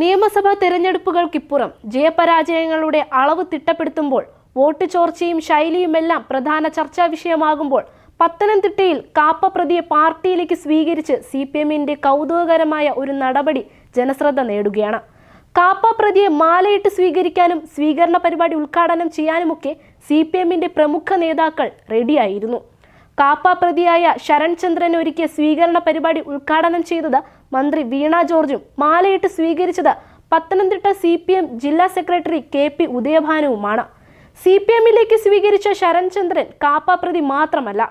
നിയമസഭാ തെരഞ്ഞെടുപ്പുകൾക്കിപ്പുറം ജയപരാജയങ്ങളുടെ അളവ് തിട്ടപ്പെടുത്തുമ്പോൾ വോട്ട് ചോർച്ചയും ശൈലിയുമെല്ലാം പ്രധാന ചർച്ചാ വിഷയമാകുമ്പോൾ പത്തനംതിട്ടയിൽ കാപ്പ പ്രതിയെ പാർട്ടിയിലേക്ക് സ്വീകരിച്ച് സി പി എമ്മിന്റെ കൗതുകകരമായ ഒരു നടപടി ജനശ്രദ്ധ നേടുകയാണ്. കാപ്പ പ്രതിയെ മാലയിട്ട് സ്വീകരിക്കാനും സ്വീകരണ പരിപാടി ഉദ്ഘാടനം ചെയ്യാനുമൊക്കെ സി പി എമ്മിന്റെ പ്രമുഖ നേതാക്കൾ റെഡിയായിരുന്നു. കാപ്പ പ്രതിയായ ശരൺ ചന്ദ്രൻ ഒരുക്കിയ സ്വീകരണ പരിപാടി ഉദ്ഘാടനം ചെയ്തത് മന്ത്രി വീണ ജോർജും മാലയിട്ട് സ്വീകരിച്ചത് പത്തനംതിട്ട സി പി എം ജില്ലാ സെക്രട്ടറി കെ പി ഉദയഭാനുവുമാണ്. സി പി എമ്മിലേക്ക് സ്വീകരിച്ച ശരൺചന്ദ്രൻ കാപ്പ പ്രതി മാത്രമല്ല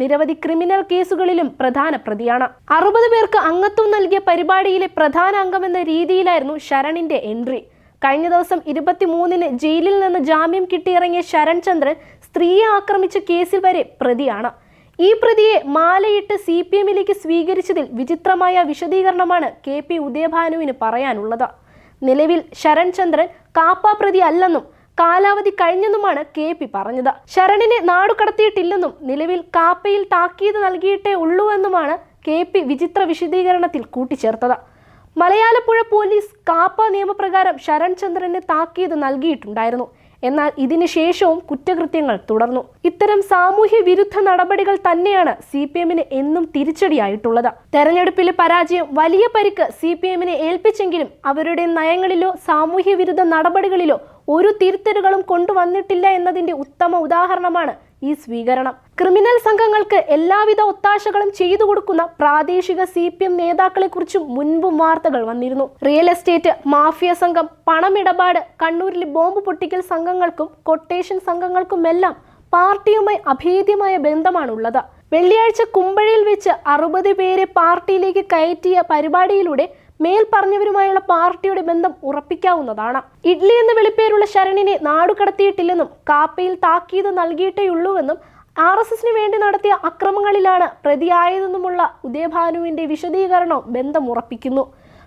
നിരവധി ക്രിമിനൽ കേസുകളിലും പ്രധാന പ്രതിയാണ്. അറുപത് പേർക്ക് അംഗത്വം നൽകിയ പരിപാടിയിലെ പ്രധാന അംഗമെന്ന രീതിയിലായിരുന്നു ശരണിന്റെ എൻട്രി. കഴിഞ്ഞ ദിവസം ഇരുപത്തിമൂന്നിന് ജയിലിൽ നിന്ന് ജാമ്യം കിട്ടിയിറങ്ങിയ ശരൺ ചന്ദ്രൻ സ്ത്രീയെ ആക്രമിച്ച കേസിൽ വരെ പ്രതിയാണ്. ഈ പ്രതിയെ മാലയിട്ട് സി പി എമ്മിലേക്ക് സ്വീകരിച്ചതിൽ വിചിത്രമായ വിശദീകരണമാണ് കെ പി ഉദയഭാനുവിന് പറയാനുള്ളത്. നിലവിൽ ശരൺ ചന്ദ്രൻ കാപ്പ പ്രതി അല്ലെന്നും കാലാവധി കഴിഞ്ഞെന്നുമാണ് കെ പി പറഞ്ഞത്. ശരണിനെ നാടുകടത്തിയിട്ടില്ലെന്നും നിലവിൽ കാപ്പയിൽ താക്കീത് നൽകിയിട്ടേ ഉള്ളൂവെന്നുമാണ് കെ പി വിചിത്ര വിശദീകരണത്തിൽ കൂട്ടിച്ചേർത്തത്. മലയാളപ്പുഴ പോലീസ് കാപ്പ നിയമപ്രകാരം ശരൺ ചന്ദ്രന് താക്കീത് നൽകിയിട്ടുണ്ടായിരുന്നു. എന്നാൽ ഇതിനു ശേഷവും കുറ്റകൃത്യങ്ങൾ തുടർന്നു. ഇത്തരം സാമൂഹ്യ വിരുദ്ധ നടപടികൾ തന്നെയാണ് സി പി എമ്മിന് എന്നും തിരിച്ചടിയായിട്ടുള്ളത്. തെരഞ്ഞെടുപ്പിലെ പരാജയം വലിയ പരിക്ക് സി പി എമ്മിനെ ഏൽപ്പിച്ചെങ്കിലും അവരുടെ നയങ്ങളിലോ സാമൂഹ്യ വിരുദ്ധ നടപടികളിലോ ഒരു തിരുത്തലുകളും കൊണ്ടുവന്നിട്ടില്ല എന്നതിന്റെ ഉത്തമ ഉദാഹരണമാണ് ഈ സ്വീകരണം. ക്രിമിനൽ സംഘങ്ങൾക്ക് എല്ലാവിധ ഒത്താശകളും ചെയ്തു കൊടുക്കുന്ന പ്രാദേശിക സി പി എം നേതാക്കളെ കുറിച്ചും മുൻപും വാർത്തകൾ വന്നിരുന്നു. റിയൽ എസ്റ്റേറ്റ് മാഫിയ സംഘം പണമിടപാട് കണ്ണൂരിലെ ബോംബ് പൊട്ടിക്കൽ സംഘങ്ങൾക്കും കൊട്ടേഷൻ സംഘങ്ങൾക്കുമെല്ലാം പാർട്ടിയുമായി അഭേദ്യമായ ബന്ധമാണുള്ളത്. വെള്ളിയാഴ്ച കുമ്പഴയിൽ വെച്ച് അറുപത് പേരെ പാർട്ടിയിലേക്ക് കയറ്റിയ പരിപാടിയിലൂടെ മേൽ പറഞ്ഞവരുമായുള്ള പാർട്ടിയുടെ ബന്ധം ഉറപ്പിക്കാവുന്നതാണ്. ഇഡ്ലി എന്ന വെളിപ്പേരുള്ള ശരണിനെ നാടുകടത്തിയിട്ടില്ലെന്നും കാപ്പയിൽ താക്കീത് നൽകിയിട്ടേയുള്ളൂവെന്നും ആർ എസ് എസിന് വേണ്ടി നടത്തിയ അക്രമങ്ങളിലാണ് പ്രതിയായതെന്നുമുള്ള ഉദയഭാനുവിന്റെ വിശദീകരണവും ബന്ധം ഉറപ്പിക്കുന്നു.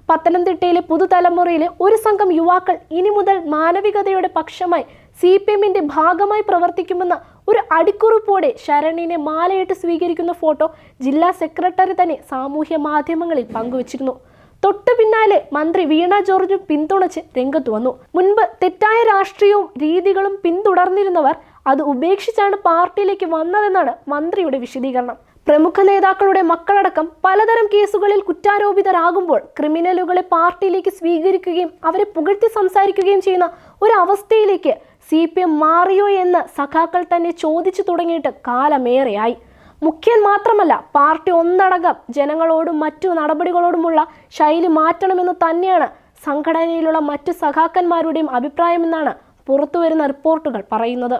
പത്തനംതിട്ടയിലെ പുതുതലമുറയിലെ ഒരു സംഘം യുവാക്കൾ ഇനി മുതൽ മാനവികതയുടെ പക്ഷമായി സി പി എമ്മിന്റെ ഭാഗമായി പ്രവർത്തിക്കുമെന്ന ഒരു അടിക്കുറിപ്പോടെ ശരണിനെ മാലയിട്ട് സ്വീകരിക്കുന്ന ഫോട്ടോ ജില്ലാ സെക്രട്ടറി തന്നെ സാമൂഹ്യ മാധ്യമങ്ങളിൽ പങ്കുവച്ചിരുന്നു. തൊട്ടു പിന്നാലെ മന്ത്രി വീണ ജോർജും പിന്തുണച്ച് രംഗത്ത് വന്നു. മുൻപ് തെറ്റായ രാഷ്ട്രീയവും രീതികളും പിന്തുടർന്നിരുന്നവർ അത് ഉപേക്ഷിച്ചാണ് പാർട്ടിയിലേക്ക് വന്നതെന്നാണ് മന്ത്രിയുടെ വിശദീകരണം. പ്രമുഖ നേതാക്കളുടെ മക്കളടക്കം പലതരം കേസുകളിൽ കുറ്റാരോപിതരാകുമ്പോൾ ക്രിമിനലുകളെ പാർട്ടിയിലേക്ക് സ്വീകരിക്കുകയും അവരെ പുകഴ്ത്തി സംസാരിക്കുകയും ചെയ്യുന്ന ഒരു അവസ്ഥയിലേക്ക് സി പി എം മാറിയോ എന്ന് സഖാക്കൾ തന്നെ ചോദിച്ചു തുടങ്ങിയിട്ട് കാലമേറെയായി. മുഖ്യൻ മാത്രമല്ല പാർട്ടി ഒന്നടങ്കം ജനങ്ങളോടും മറ്റു നടപടികളോടുമുള്ള ശൈലി മാറ്റണമെന്ന് തന്നെയാണ് സംഘടനയിലുള്ള മറ്റു സഖാക്കന്മാരുടെയും അഭിപ്രായമെന്നാണ് പുറത്തുവരുന്ന റിപ്പോർട്ടുകൾ പറയുന്നത്.